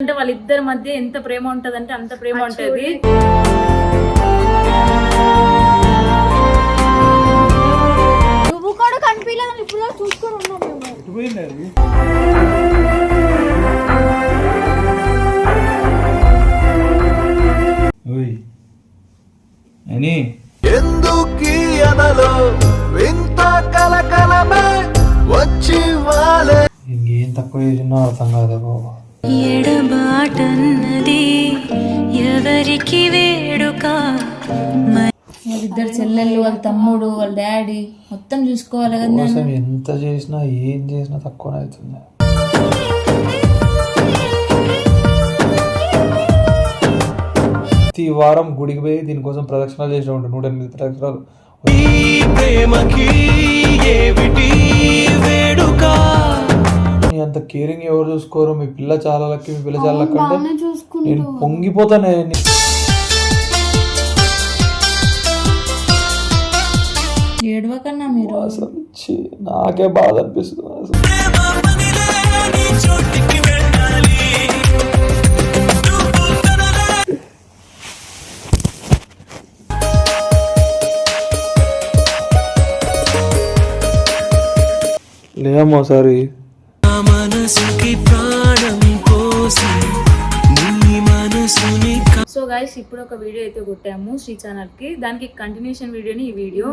అంటే వాళ్ళిద్దరి మధ్య ఎంత ప్రేమ ఉంటది అంటే అంత ప్రేమ ఉంటది. నువ్వు కూడా కనిపించలేదు ఇప్పుడు చూసుకొని ఉన్నాం అని. ఎందుకీ అనలో వింత కలకలమే వచ్చి వాలే? ఇంకేం తక్కువ చేసినా అర్థం కాదా బాబా. ఎడబాటన్నది ఎవరికి వేడుక? వాళ్ళిద్దరు చెల్లెళ్ళు వాళ్ళ తమ్ముడు వాళ్ళ డాడీ మొత్తం చూసుకోవాలి కదా. కోసం ఎంత చేసినా ఏం చేసినా తక్కువనే అవుతుంది. ప్రతి వారం గుడికి పోయి దీనికోసం ప్రదక్షిణాలు చేసి ఉంటాను నూట ఎనిమిది ప్రదక్షిణాలు. ఈ ప్రేమకి ఏమిటి వేడుక? అంత కేరింగ్ ఎవరు చూసుకోరు? మీ పిల్ల చాలా లక్కి మీ పిల్ల చాలా లక్కి అంటే నేను పొంగిపోతానే నీ- ఏడవకన్నా మీరు? అసలు ఛీ, నాకే బాధ అనిపిస్తుంది అసలు లేదమ్మా ఒకసారి మనసుకి ప్రాణం పోసి నీ మనసుని సో గైస్ ఇప్పుడు ఒక వీడియో అయితే కొట్టాము శ్రీ ఛానల్కి దానికి కంటిన్యూషన్ వీడియోని ఈ వీడియో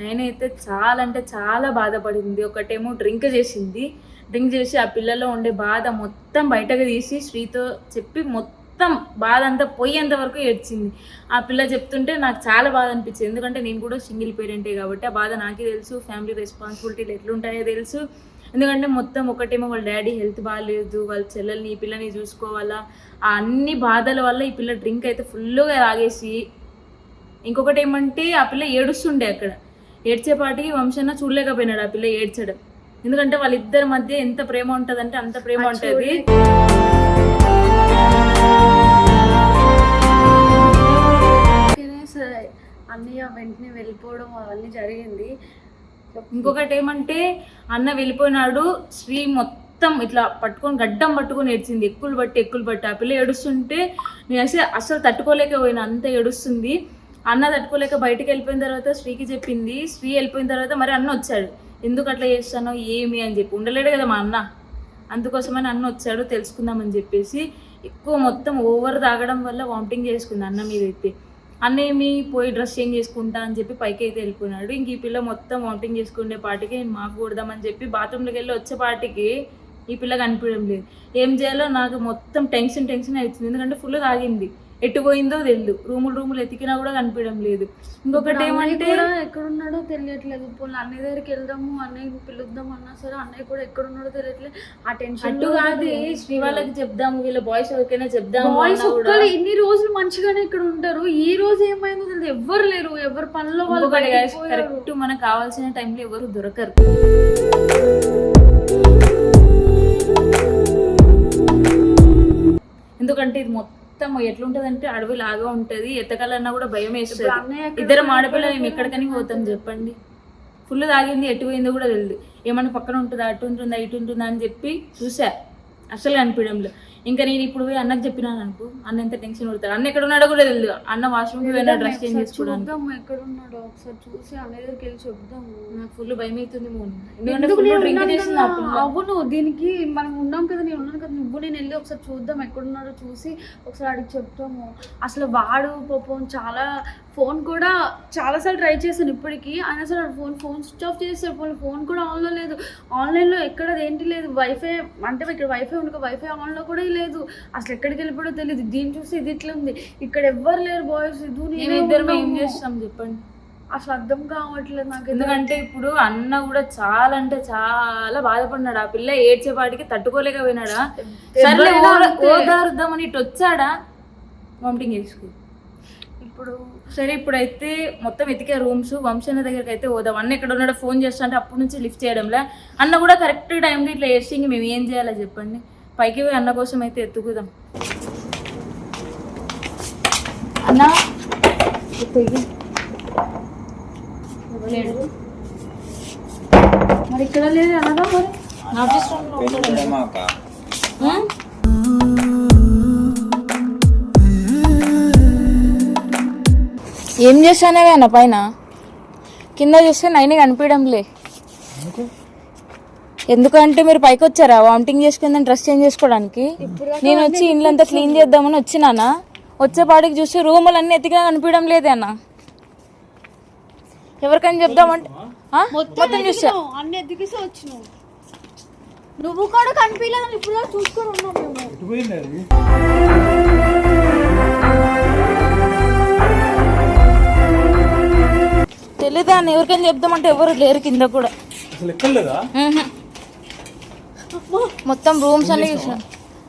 నేనైతే చాలా అంటే చాలా బాధపడింది. ఒకటేమో డ్రింక్ చేసింది. డ్రింక్ చేసి ఆ పిల్లలో ఉండే బాధ మొత్తం బయటకు తీసి శ్రీతో చెప్పి మొత్తం బాధ అంతా పోయేంత వరకు ఏడ్చింది. ఆ పిల్ల చెప్తుంటే నాకు చాలా బాధ అనిపించింది. ఎందుకంటే నేను కూడా సింగిల్ పేరెంటే కాబట్టి ఆ బాధ నాకే తెలుసు. ఫ్యామిలీ రెస్పాన్సిబిలిటీలు ఎట్లుంటాయో తెలుసు. ఎందుకంటే మొత్తం ఒకటేమో వాళ్ళ డాడీ హెల్త్ బాగాలేదు వాళ్ళ చెల్లెల్ని ఈ పిల్లని చూసుకోవాలా. ఆ అన్ని బాధల వల్ల ఈ పిల్ల డ్రింక్ అయితే ఫుల్గా తాగేసి ఇంకొకటి ఏమంటే ఆ పిల్ల ఏడుస్తుండే అక్కడ. ఏడ్చేపాటికి వంశన్న చూడలేకపోయినాడు ఆ పిల్ల ఏడ్చడం. ఎందుకంటే వాళ్ళిద్దరి మధ్య ఎంత ప్రేమ ఉంటదంటే అంత ప్రేమ ఉంటది. అన్నయ్య వెంటనే వెళ్ళిపోవడం అవన్నీ జరిగింది. ఇంకొకటి ఏమంటే అన్న వెళ్ళిపోయినాడు శ్రీ మొత్తం ఇట్లా పట్టుకొని గడ్డం పట్టుకొని ఏడ్చింది. ఎక్కులు బట్టి ఎక్కులు బట్టి ఆ పిల్ల ఏడుస్తుంటే నేను అసలు అసలు తట్టుకోలేకపోయినా అంత ఏడుస్తుంది. అన్న తట్టుకోలేక బయటికి వెళ్ళిపోయిన తర్వాత శ్రీకి చెప్పింది. శ్రీ వెళ్ళిపోయిన తర్వాత మరి అన్న వచ్చాడు. ఎందుకు అట్లా చేస్తానో ఏమి? అని చెప్పి. ఉండలేడు కదా మా అన్న. అందుకోసమని అన్న వచ్చాడు తెలుసుకుందామని చెప్పేసి. ఎక్కువ మొత్తం ఓవర్ తాగడం వల్ల వామిటింగ్ చేసుకుంది అన్న మీద అయితే. అన్నేమి పోయి డ్రెస్ చేంజ్ చేసుకుంటా అని చెప్పి పైకి అయితే వెళ్ళిపోయినాడు. ఇంక ఈ పిల్ల మొత్తం వామిటింగ్ చేసుకునే పాటికి నేను మాకు కొడదామని చెప్పి బాత్రూంలోకి వెళ్ళి వచ్చే పాటికి ఈ పిల్ల కనిపించడం లేదు. ఏం చేయాలో నాకు మొత్తం టెన్షన్ టెన్షన్ అవుతుంది. ఎందుకంటే ఫుల్ తాగింది. ఎటు పోయిందో తెలియదు రూములు రూములు ఎతికినా కూడా కనిపించడం లేదు. ఇంకొకటి ఏమంటే కూడా ఎక్కడున్నాడో తెలియట్లేదు. పోనీ అన్నయ్య దగ్గరికి వెళ్దాము అన్నయ్య పిలుద్దాం అన్నా సరే అన్నయ్య కూడా ఎక్కడున్నాడో తెలియట్లేదు. ఆ టెన్షన్ అటు కాదు శ్రీ వాళ్ళకి చెప్దాము వీళ్ళ బాయ్స్ ఎవరికైనా చెప్దాము బాయ్స్ ఒక్కరు ఇన్ని రోజులు మంచిగానే ఇక్కడ ఉంటారు. ఈ రోజు ఏమైందో తెలియదు. ఎవ్వరు లేరు. ఎవరి పనిలో వాళ్ళు. కరెక్ట్ మనకు కావాల్సిన టైంలో ఎవరు దొరకరు. ఎందుకంటే ఇది మొత్తం ఎట్లుంటదంటే అడవి లాగా ఉంటది. ఎత్తకాలన్నా కూడా భయం వేస్తుంది. ఇద్దరు ఆడపిల్లలు మేము ఎక్కడికని పోతాం చెప్పండి. ఫుల్ తాగింది ఎటు పోయిందో కూడా తెలియదు ఏమన్నా పక్కన ఉంటుందా? అటు ఉంటుందా? ఇటు ఉంటుందా? అని చెప్పి చూసా. అసలు కనిపించడంలో. ఇంకా నేను ఇప్పుడు పోయి అన్నకు చెప్పినాను అనుకో అన్న ఎంత టెన్షన్ పడతాడు? అన్న ఎక్కడ ఉన్నాడో కూడా తెలియదు అన్న వాష్రూమ్ పోయినా డ్రెస్ చేంజ్ చేసుకోవడానికి. ఎక్కడ ఉన్నాడో ఒకసారి చూసి అన్నయ్య దగ్గరికి వెళ్ళి చెప్దాము. నాకు ఫుల్ భయం అవుతుంది. అవును దీనికి మనం ఉన్నాం కదా నేను ఉన్నాను కదా నువ్వు నేను వెళ్ళి ఒకసారి చూద్దాం ఎక్కడున్నాడో చూసి ఒకసారి అడిగి చెప్తాము అసలు వాడు పాపం చాలా ఫోన్ కూడా చాలాసార్లు ట్రై చేశాను ఇప్పటికీ. అయినా సరే ఫోన్ ఫోన్ స్విచ్ ఆఫ్ చేస్తాడు ఫోన్ ఫోన్ కూడా ఆన్లో లేదు. ఆన్లైన్లో ఎక్కడ ఏంటి లేదు. వైఫై అంటే ఇక్కడ వైఫై ఉండక వైఫై ఆన్లో కూడా లేదు అసలు ఎక్కడికి వెళ్ళిపోయో తెలియదు దీన్ని చూసి ఇది ఇట్లా ఉంది. ఇక్కడ ఎవ్వరు లేరు బాయ్స్ ఇది నేను ఇద్దరు ఏం చేస్తాం చెప్పండి. అసలు అర్థం కావట్లేదు నాకు ఎందుకంటే ఇప్పుడు అన్న కూడా చాలా అంటే చాలా బాధపడినాడు. ఆ పిల్ల ఏడ్చేపాటికి తట్టుకోలేకపోయినాడా? అంతే. ఓదారుద్దామని ఇటు వచ్చాడా? వామిటింగ్ చేసుకు. ఇప్పుడు సరే ఇప్పుడైతే మొత్తం ఎతికే రూమ్స్. వంశన్న దగ్గరికి అయితే పోదాం. అన్న ఎక్కడ ఉన్నాడో ఫోన్ చేస్తా అంటే అప్పటి నుంచి లిఫ్ట్ చేయడంలే. అన్న కూడా కరెక్ట్ టైంకి ఇట్లా చేసి ఇంక మేము ఏం చేయాలో చెప్పండి. పైకి అన్న కోసం అయితే ఎత్తుకుదాం. అన్న? మరి ఇక్కడ లేదు అన్నదా మరి? ఏం చేశానే అన్న పైన? కింద చూస్తే నైన్ కనిపించడంలే. ఎందుకంటే మీరు పైకి వచ్చారా వామిటింగ్ చేసుకుందని డ్రెస్ చేంజ్ చేసుకోవడానికి. నేను వచ్చి ఇండ్లంతా క్లీన్ చేద్దామని వచ్చినానా? వచ్చేపాటికి చూస్తే రూములన్నీ ఎతికినా కనిపించడం లేదే అన్న. ఎవరికైనా చెప్దామంటే? మొత్తం చూసా. అన్ని ఎదిగిసి వచ్చినావు. నువ్వు కూడా కనిపించలేదు. ఇప్పుడు చూసుకొని ఉన్నావు అన్న? ఎవరికైనా చెప్దామంటే ఎవరు లేరు కింద కూడా. అసలు. మొత్తం రూమ్స్ అన్ని చూసా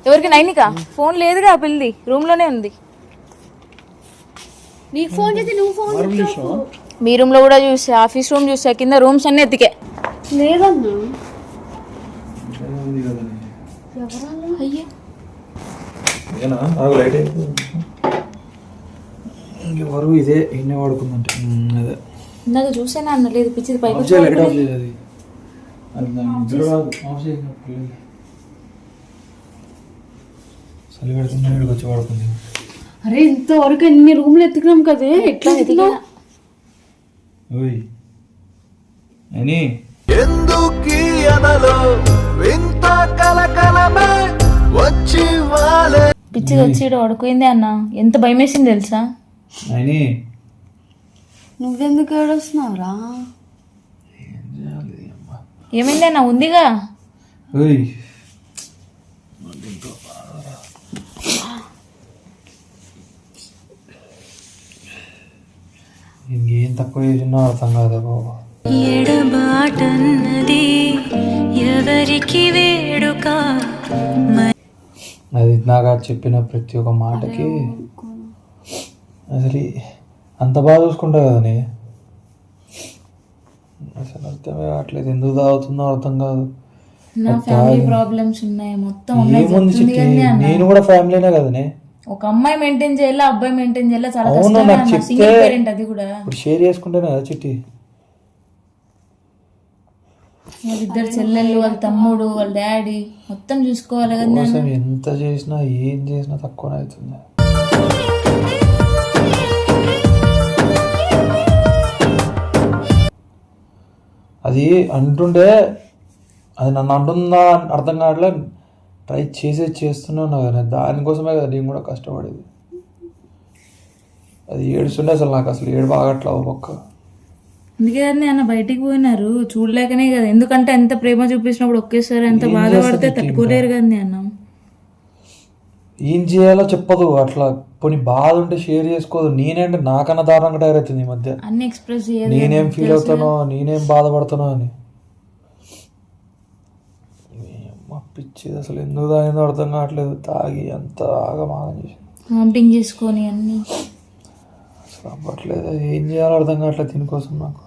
ఎవరికి? నైనికా? ఫోన్ లేదుగా పిల్లి రూమ్లోనే ఉంది. నీకు ఫోన్ చేసి నువ్వు ఫోన్ చేసావు మీ రూమ్లో కూడా చూసా ఆఫీస్ రూమ్ చూసా కింద రూమ్స్ అన్ని ఎతికే లేదన్నా. అయ్యే. ఇదే ఎన్నే వాడుకుందంటే. అదే. ఇందాక చూసానా అన్న? లేదు పిచ్చిది పైకి ఆఫ్ చేయాలి ఎక్కడ ఆఫ్ చేయాలి అది అది దాని నిద్ర రాదు. ఆఫ్ చేసినప్పుడు లేదు. చలి పెడుతుంది ఇక్కడికి వచ్చి వాడుకుంది. అరే ఇంతవరకు ఎన్ని రూమ్లు ఎత్తుకున్నాం కదే? ఎట్లా ఎత్తుకున్నావు? ఓయ్. అని ఎందుకీ అనలో వింత కలకలమే వచ్చి వాలే పిచ్చిది వచ్చి ఈడ పడుకోయింది అన్న. ఎంత భయం వేసింది తెలుసా? అని నువ్వెందుకు ఏడొస్తున్నావురా? ఏమైంది అన్న? ఉందిగా? ఓయ్. ఇంకేం తక్కువ చేసినా అర్థం కాదా బాబా. ఎడబాటన్నది ఎవరికి వేడుక? అది నాకు చెప్పిన ప్రతి ఒక్క మాటకి అసలు అంత బాగా చూసుకుంటా కదనే అసలు అర్థమే కావట్లేదు ఎందుకు తాగుతుందో అర్థం కాదు. నా ఫ్యామిలీ ప్రాబ్లమ్స్ ఉన్నాయి మొత్తం ఏముంది చిట్టి. నేను కూడా ఫ్యామిలీనే కదనే. ఒక అమ్మాయి మెయింటైన్ చేయాలా అబ్బాయి మెయింటైన్ చేయాలా? చాలా కష్టమే నాకు చెప్తే- అది కూడా. ఇప్పుడు షేర్ చేసుకుంటేనే కదా చిట్టి. వాళ్ళిద్దరు చెల్లెళ్ళు వాళ్ళ తమ్ముడు వాళ్ళ డాడీ మొత్తం చూసుకోవాలి కదా ఎంత చేసినా ఏం చేసినా తక్కువనే అవుతుంది. అది అంటుండే అది నన్ను అంటుందా అని అర్థం కావట్లే. ట్రై చేసే చేస్తూనే ఉన్నా కదా దానికోసమే కదా నేను కూడా కష్టపడేది. అది ఏడుస్తుండే అసలు నాకు అసలు ఏడు బాగట్లా ఓ పక్క. అందుకే అన్న బయటికి పోయినారు చూడలేకనే కదా. ఎందుకంటే ఎంత ప్రేమ చూపించినప్పుడు ఒకేసారి ఎంత బాధపడితే తట్టుకోలేరు కదా అన్న. ఏం చేయాలో చెప్పదు అట్లా పోనీ బాధ ఉంటే షేర్ చేసుకోదు. నేనేంటే నాకన్నా దారుణంగా తయారవుతుంది ఈ మధ్య? అన్ని ఎక్స్ప్రెస్ చేయదు నేనేం ఫీల్ అవుతానో నేనేం బాధపడుతానో అని. పిచ్చిది అసలు ఎందుకు తాగిందో అర్థం కావట్లేదు. తాగి అంత ఆగమాగం చేసి. వామిటింగ్ చేసుకొని అన్ని. అసలు అవ్వట్లేదు. ఏం చేయాలో అర్థం కావట్లేదు దీనికోసం నాకు.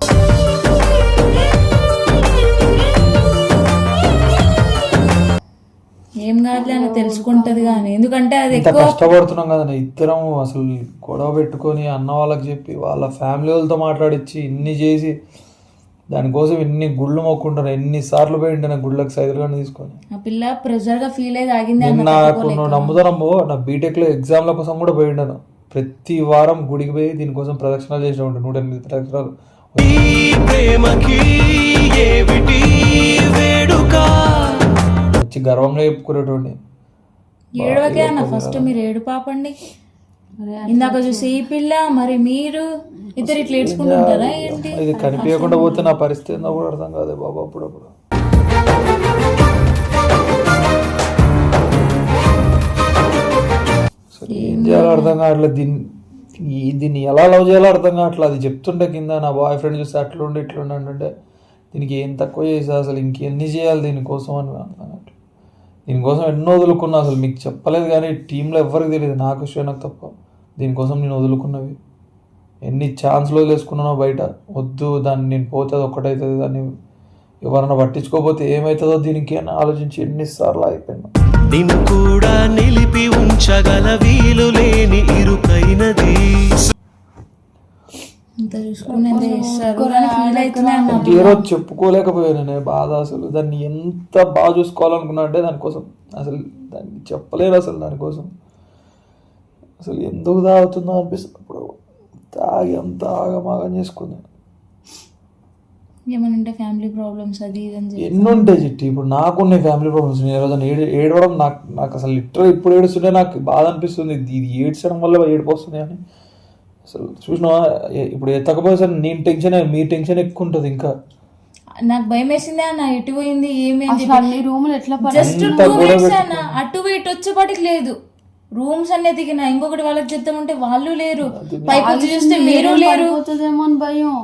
ఏం కాదులే అని తెలుసుకుంటది కానీ ఎందుకంటే అది ఇంత ఎక్కువ కష్టపడుతున్నాం కదా ఇద్దరం అసలు గొడవ పెట్టుకొని అన్న వాళ్ళకి చెప్పి వాళ్ళ ఫ్యామిలీ వాళ్ళతో మాట్లాడించి ఇన్ని చేసి దానికోసం ఎన్ని గుళ్ళు మొక్కుంటాను ఎన్నిసార్లు పోయింటే నా గుళ్ళకి సైదులుగానే తీసుకొని. ఆ పిల్ల ప్రెజర్గా ఫీల్ అయ్యి తాగింది నాకు. నువ్వు నమ్ముతానమ్మో నా బీటెక్లో ఎగ్జామ్ల కోసం కూడా పోయిండాను ప్రతి వారం గుడికి పోయి దీనికోసం ప్రదక్షిణాలు చేసిన ఉంటాను. నూట ఎనిమిది ప్రదక్షిణాలు. ప్రేమకి ఏమిటి వేడుక? వచ్చి గర్వంగా చెప్పుకునేటోడిని. ఏడవకే అన్న ఫస్ట్ మీరు ఏడు పాపండి ఇందాక చూసి ఈ పిల్ల మరి మీరు ఇద్దరు ఇట్లా ఏడ్చుకుంటుంటారా ఏంటి? ఇది కనిపించకుండా పోతే నా పరిస్థితి ఏందో కూడా అర్థం కాదే బాబా అప్పుడప్పుడు. ఏం చేయాలో అర్థం కావట్లేదు. దీన్ని ఈ దీన్ని ఎలా లవ్ చేయాలో అర్థం కావట్లేదు. అది చెప్తుంటే కింద నా బాయ్ ఫ్రెండ్ చూస్తే అట్లుండి ఇట్లుండి అంటుంటే దీనికి ఏం తక్కువ చేసా అసలు ఇంకెన్ని చేయాలి దీనికోసం? అని అర్థం కావట్లేదు దీనికోసం ఎన్నో వదులుకున్నా అసలు మీకు చెప్పలేదు కానీ టీంలో ఎవరికి తెలియదు. నాకు శ్రేణకు తప్ప. దీనికోసం నేను వదులుకున్నవి. ఎన్ని ఛాన్స్లో వదిలేసుకున్నానో బయట. వద్దు దాన్ని నేను పోతే అది ఒక్కటవుతుంది దాన్ని ఎవరన్నా పట్టించుకోకపోతే ఏమవుతుందో దీనికి అని ఆలోచించి ఎన్నిసార్లు అయిపోయినా నిన్ను కూడా నిలిపి ఉంచగల వీలు లేని ఇరుకైనది. చేస్తారు ఫీల్ అవుతుంది అన్న ఏ రోజు చెప్పుకోలేకపోయాను నేను బాధ అసలు. దాన్ని ఎంత బాగా చూసుకోవాలనుకున్నా అంటే దానికోసం. అసలు దాన్ని చెప్పలేను అసలు దానికోసం. అసలు ఎందుకు తాగుతుందో అనిపిస్తుంది. అప్పుడు తాగి అంత ఆగమాగం చేసుకుంది ఏమైనా ఉంటే ఫ్యామిలీ ప్రాబ్లమ్స్ అది ఇది అని చెప్పి ఎన్ని ఉంటాయి చిట్టి? ఇప్పుడు నాకున్నాయి ఫ్యామిలీ ప్రాబ్లమ్స్ నేను రోజు ఏడు ఏడవడం నాకు నాకు అసలు లిటరల్ ఇప్పుడు ఏడుస్తుంటే నాకు బాధ అనిపిస్తుంది. ఇది ఏడ్చడం వల్ల ఏడుపు వస్తుంది అని. అసలు చూసినా ఇప్పుడు ఎత్తకపోతే నేను టెన్షన్ మీ టెన్షన్ ఎక్కువ ఉంటుంది ఇంకా. నాకు భయం వేసిందే అన్న ఎటు పోయింది ఏమేం అసలు అన్ని రూములు ఎట్లా పడ జస్ట్ టూ మినిట్స్ అన్న అటు ఇటు వచ్చేపాటికి లేదు. రూమ్స్ అన్నీ దిగిన ఇంకొకటి వాళ్ళకి చెప్తామంటే వాళ్ళు లేరు. పైకి వచ్చి చూస్తే మీరు లేరు. అని భయం.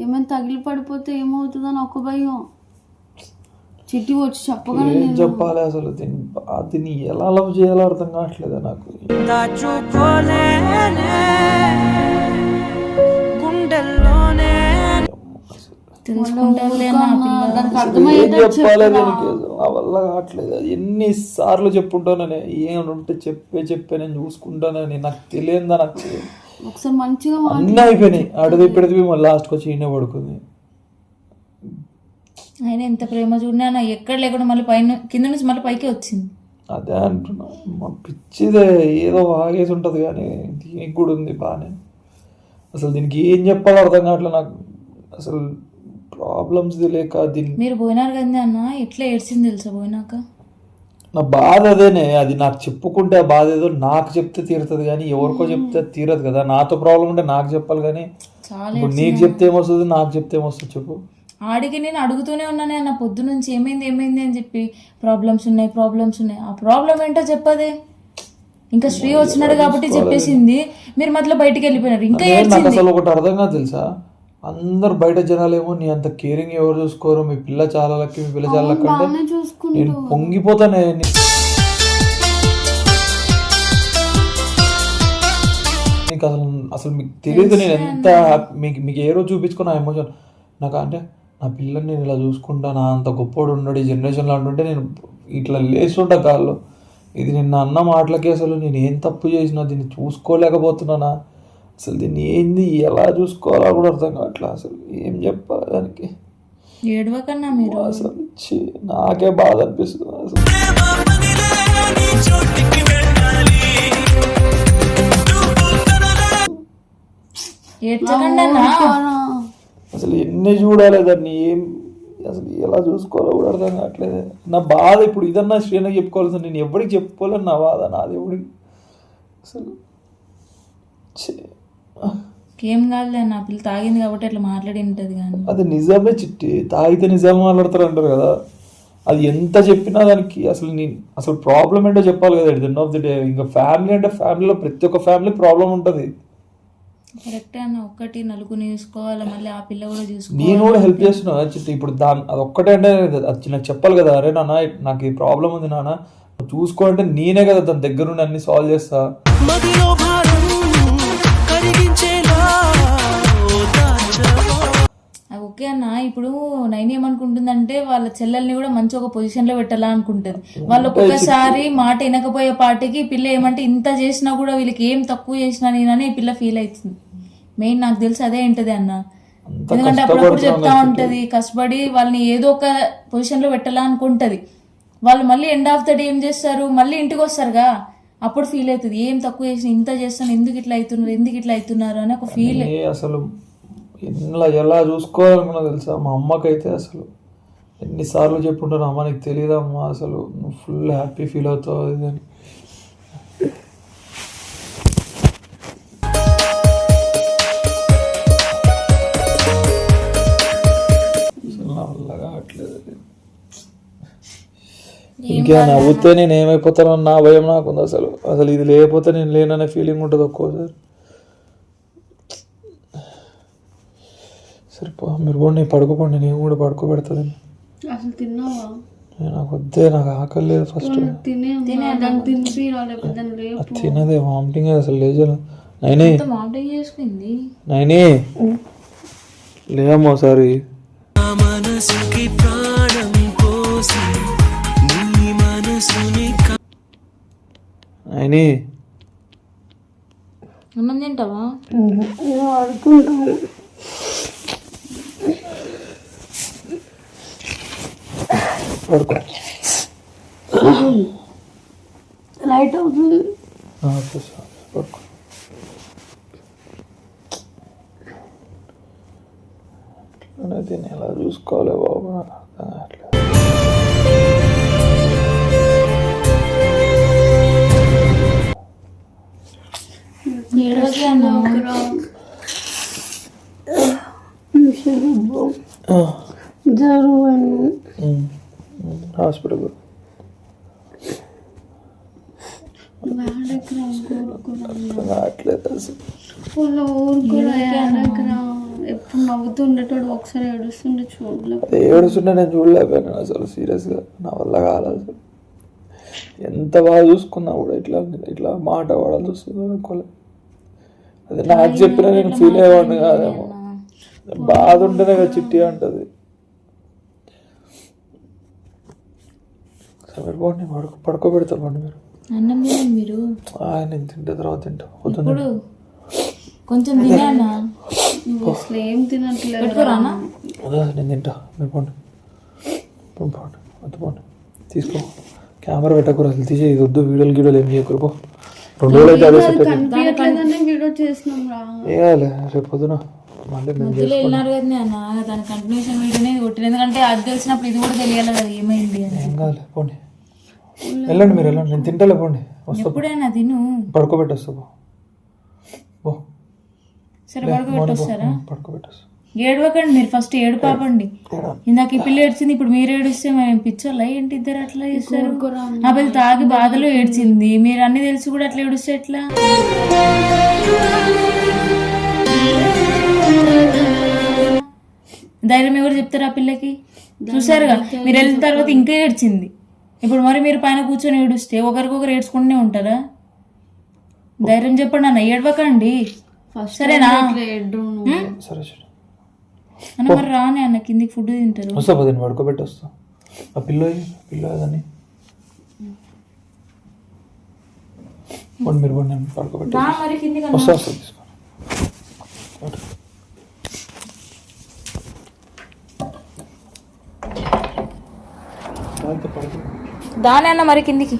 ఏమైనా తగిలి పడిపోతే ఏమవుతుందో అని ఒక భయం. చిట్టి వచ్చి చెప్పగానే ఏం నేను చెప్పాలి అసలు? దీన్ని దీన్ని ఎలా లవ్ చేయాలో అర్థం కావట్లేదు నాకు? చెప్పాలి దీనికి? నా వల్ల కావట్లేదు? ఎన్నిసార్లు చెప్పుంటానని ఏమైనా ఉంటే చెప్పే చెప్పే నేను చూసుకుంటానని నాకు తెలియదా నాకు? తెలియదు. ఒకసారి మంచిగా అన్నీ అయిపోయినాయి. అడుగు పెడితే మళ్ళీ లాస్ట్కి వచ్చి ఈయనే పడుకుంది. ఆయన ఎంత ప్రేమ చూడినా అన్న ఎక్కడ లేకుండా మళ్ళీ పైన కింద నుంచి మళ్ళీ పైకి వచ్చింది. అదే అంటున్నా. పిచ్చిదే ఏదో ఆగేసి ఉంటుంది కానీ దీనికి కూడా ఉంది బాగానే అసలు దీనికి ఏం చెప్పాలో అర్థం కావట్లేదు నాకు. అసలు ప్రాబ్లమ్స్ లేక దీన్ని మీరు పోయినారు కదా అన్న ఎట్లా ఏడ్చింది తెలుసా పోయినాక? నా బాధ అదేనే అది నాకు చెప్పుకుంటే ఆ బాధ ఏదో నాకు చెప్తే తీరుతుంది కానీ ఎవరికో చెప్తే తీరదు కదా. నాతో ప్రాబ్లం ఉంటే నాకు చెప్పాలి కానీ ఇప్పుడు నీకు చెప్తే ఏమొస్తుంది నాకు చెప్తే ఏమొస్తుంది చెప్పు. ఆడికి నేను అడుగుతూనే ఉన్నానే అన్న పొద్దు నుంచి ఏమైంది ఏమైంది అని చెప్పి ప్రాబ్లమ్స్ ఉన్నాయి ప్రాబ్లమ్స్ ఉన్నాయి. ఆ ప్రాబ్లం ఏంటో చెప్పదే. ఇంకా శ్రీ వచ్చినాడు కాబట్టి చెప్పేసింది. మీరు మధ్యలో బయటికి వెళ్ళిపోయినారు. ఇంకా నాకు అసలు ఒకటి అర్థం కాదు తెలుసా? అందరు బయట జనాలు ఏమో నీ అంత కేరింగ్ ఎవరు చూసుకోరు? మీ పిల్ల చాలా లక్కి మీ పిల్ల చాలా లక్కి అంటే నేను పొంగిపోతానే నీకు అసలు అసలు మీకు తెలియదు నేను ఎంత మీకు మీకు ఏ రోజు చూపించుకున్న ఎమోషన్ నాకు అంటే నా పిల్లని నేను ఇలా చూసుకుంటా నా అంత గొప్పోడు ఉన్నాడు ఈ జనరేషన్లో అంటుంటే నేను ఇట్లా లేస్తుంటా కాళ్ళు. ఇది నిన్న అన్న మాటలకి అసలు నేను ఏం తప్పు చేసినా దీన్ని చూసుకోలేకపోతున్నానా? అసలు దీన్ని ఏంది ఎలా చూసుకోవాలో కూడా అర్థం కావట్లే? అసలు ఏం చెప్పాలి దానికి? ఏడవకన్నా మీరు. అసలు ఛీ, నాకే బాధ అనిపిస్తుంది అసలు. ఏడ్చకండి అన్న అసలు ఎన్ని చూడాలి దాన్ని ఏం అసలు ఎలా చూసుకోవాలో కూడా అర్థం కావట్లేదు. నా బాధ ఇప్పుడు ఇదన్నా శ్రీనకి చెప్పుకోవాల్సి నేను ఎవరికి చెప్పుకోలేను నా బాధ నాది ఎవరికి అసలు. ఏం కాదులే నా పిల్ల తాగింది కాబట్టి అట్లా మాట్లాడి ఉంటుంది కానీ. అది నిజమే చిట్టి తాగితే నిజాలు మాట్లాడతారు అంటారు కదా. అది ఎంత చెప్పినా దానికి అసలు నేను అసలు ప్రాబ్లం ఏంటో చెప్పాలి కదా at end of the day ఇంకా ఫ్యామిలీ అంటే ఫ్యామిలీలో ప్రతి ఒక్క ఫ్యామిలీ ప్రాబ్లం ఉంటుంది. కరెక్టే అన్న ఒక్కటి నలుగురిని చూసుకోవాలి మళ్ళీ ఆ పిల్ల కూడా చూసుకోవాలి. నేను కూడా హెల్ప్ చేస్తున్నా చిట్టి. ఇప్పుడు దాని అది ఒక్కటే అంటే అది నాకు చెప్పాలి కదా. అరే నాన్న నాకు ఈ ప్రాబ్లం ఉంది నాన్న. చూసుకో అంటే నేనే కదా దాని దగ్గర నుండి అన్ని సాల్వ్ చేస్తా. ఓకే అన్న. ఇప్పుడు నైన్ ఏమనుకుంటుందంటే వాళ్ళ చెల్లెల్ని కూడా మంచి ఒక పొజిషన్లో పెట్టాలా అనుకుంటది. వాళ్ళు ఒక్కొక్కసారి మాట వినకపోయే పాటికి పిల్ల ఏమంటే ఇంత చేసినా కూడా వీళ్ళకి ఏం తక్కువ చేసినా నేనని ఈ పిల్ల ఫీల్ అవుతుంది. మెయిన్ నాకు తెలిసి అదే ఏంటది అన్న? ఎందుకంటే అప్పుడప్పుడు చెప్తా ఉంటది కష్టపడి వాళ్ళని ఏదో ఒక పొజిషన్లో పెట్టాలా అనుకుంటది. వాళ్ళు మళ్ళీ ఎండ్ ఆఫ్ ద డే ఏం చేస్తారు? మళ్ళీ ఇంటికి వస్తారుగా. అప్పుడు ఫీల్ అవుతుంది. ఏం తక్కువ చేసిన ఇంత చేస్తాను ఎందుకు ఇట్లా అవుతున్నారు ఎందుకు ఇట్లా అవుతున్నారు అని ఒక ఫీల్ అసలు ఎలా ఎలా చూసుకోవాలనుకున్నా తెలుసా? మా అమ్మకైతే అసలు ఎన్నిసార్లు చెప్పుంటాను అమ్మ నీకు తెలియదమ్మా అసలు నువ్వు ఫుల్ హ్యాపీ ఫీల్ అవుతావు అని. ఇంకా నవ్వుతే నేను ఏమైపోతానో నా భయం నాకుంది అసలు. అసలు ఇది లేకపోతే నేను లేననే ఫీలింగ్ ఉంటుంది ఒక్కోసారి సరిపో మీరు కూడా నేను పడుకోకండి నేను కూడా పడుకోబెడతాను. అసలు తిన్నావా? నాకు వద్దే నాకు ఆకలి లేదు ఫస్ట్ తినదే వామిటింగ్ అసలు లేజను నైని. నైని. ఒకసారి. నా మనసుకి ప్రాణం అని అన్నం తింటావా? ఆడుకుంటాము లైట్ అవుతుంది. తిని ఎలా చూసుకోవాలి బాబు? అర్థం కావట్లేదు. అర్థం కావట్లేదు అసలు ఎప్పుడు ఒకసారి ఏడుస్తుండే ఏడుస్తుంటే నేను చూడలేకపోయాను. అసలు సీరియస్గా నా వల్ల కాలేదు అసలు. ఎంత బాగా చూసుకున్నా కూడా ఇట్లా ఇట్లా మాట వాడాల్సి వస్తుంది అనుకోలే అది నాకు చెప్పినా నేను ఫీల్ అయ్యేవాడిని కాదేమో. బాధ ఉంటేనే కదా చిట్టి అంటది. మీరు పోండి పడుకో పడుకోబెడతారు పండి మీరు. అన్నం మీరు? నేను తింటే తర్వాత తింటా. ఇప్పుడు కొంచెం తినానా? అసలు ఏం తినట్లేదు నేను తింటా. మీరు పోండి. పోండి పోండి. వద్దు పోండి. తీసుకో. కెమెరా పెట్టకూడదు అసలు తీసే ఇది వద్దు వీడియోలు గీడియోలు ఏం చేయకూడదు రెండు రోజులు అయితే అదే సెట్ రేపు పొద్దున మళ్ళీ మేము మధ్యలో వెళ్ళినారు కదా నాన్న దాని కంటిన్యూషన్ వీడియోనే కొట్టిన ఎందుకంటే అది తెలిసినప్పుడు ఇది కూడా తెలియాలి కదా ఏమైంది అని. ఏం కాదు పోండి. వెళ్ళండి మీరు వెళ్ళండి. నేను తింటాలే పోండి. వస్తా ఎప్పుడైనా తిను. పడుకోబెట్టేస్తా పో. పో. సరే పడుకోబెట్టొస్తారా పడుకోబెట్టేస్తా ఏడవకండి మీరు ఫస్ట్ ఏడు పాపండి? ఇందాక ఈ పిల్ల ఏడ్చింది ఇప్పుడు మీరు ఏడుస్తే మేము పిచ్చోళ్ళ? ఏంటి ఇద్దరు అట్లా చేస్తారు ఆ పిల్ల తాగి బాధలో ఏడ్చింది. మీరు అన్ని తెలిసి కూడా అట్లా ఏడుస్తే ఎట్లా? ధైర్యం ఎవరు చెప్తారు ఆ పిల్లకి? చూసారుగా మీరు వెళ్ళిన తర్వాత ఇంకా ఏడ్చింది. ఇప్పుడు మరి మీరు పైన కూర్చొని ఏడుస్తే ఒకరికొకరు ఏడ్చుకుంటూనే ఉంటారా? ధైర్యం చెప్పండి అన్న ఏడవకండి. సరేనా? సరే. అన్న మరి రాని అన్న కిందికి ఫుడ్ తింటారు. వస్తా పదండి పడుకోబెట్టి వస్తా. ఆ పిల్లో పిల్లో పోండి మీరు పడుకోబెట్టి మరి కిందికి వస్తా వస్తా తీసుకో. దాని అన్న మరి కిందికి.